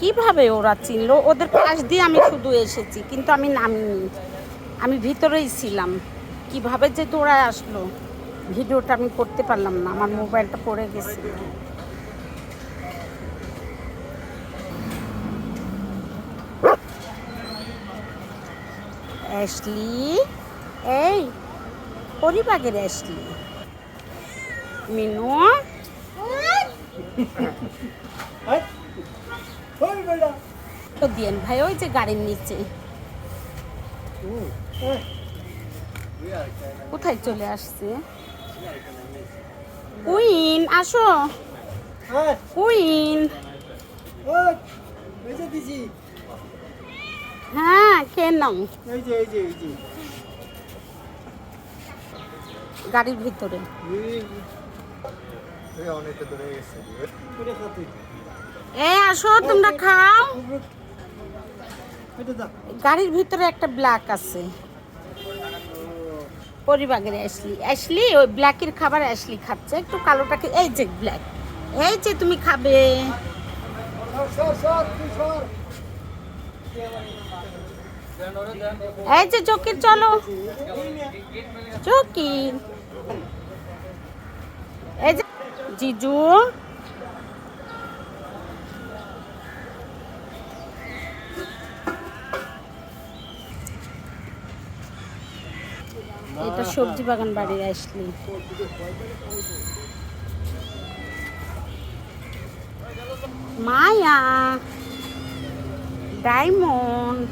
কীভাবে ওরা চিনলো? ওদের পাশ দিয়ে আমি শুধু এসেছি, কিন্তু আমি নামিনি। আমি ভিতরেই ছিলাম। কীভাবে যে দৌড়ায় আসলো, ভিডিওটা আমি করতে পারলাম না। আমার মোবাইলটা পড়ে গেছে। অ্যাশলি, এই, পরিবাগের অ্যাশলি। মিনু? দিয়েন ভাই ওই যে গাড়ির নিচে। কোথায় চলে আসছে? কুইন আসো। কুইন হ্যাঁ খেয়ে নাও। গাড়ির ভিতরে। এ আসো তোমরা খাও। গাড়ির ভিতরে একটা ব্ল্যাক আছে। পরিবাগের অ্যাশলি অ্যাশলি ওই ব্ল্যাকের খাবার অ্যাশলি খাচ্ছে। একটু কালোটাকে এই যে ব্ল্যাক এই যে তুমি খাবে। এই যে চকির চলো। চকির এই যে জিজু। এটা সবজি বাগান বাড়ি আসলি। মায়া, ডায়মন্ড।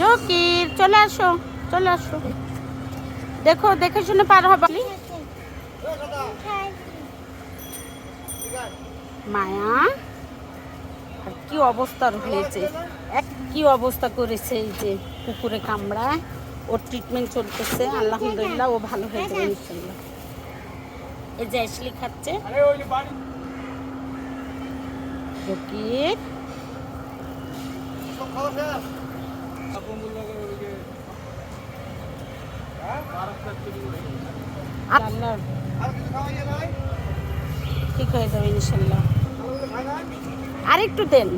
জকির, চলে আসো চলে আসো। দেখো, দেখে শুনে পার হবে। মায়া, আর কি অবস্থার হয়েছে এক কি অবস্থা করেছে এই যে কুকুরে কামড়ায়? ওর ট্রিটমেন্ট চলতেছে আলহামদুলিল্লাহ ও ভালো হয়ে যাবে ইনশাল্লাহ এই যে অ্যাশলি খাচ্ছে। জকির আল্লাহ ঠিক হয়ে যাবে ইনশাল্লাহ আর একটু দেন।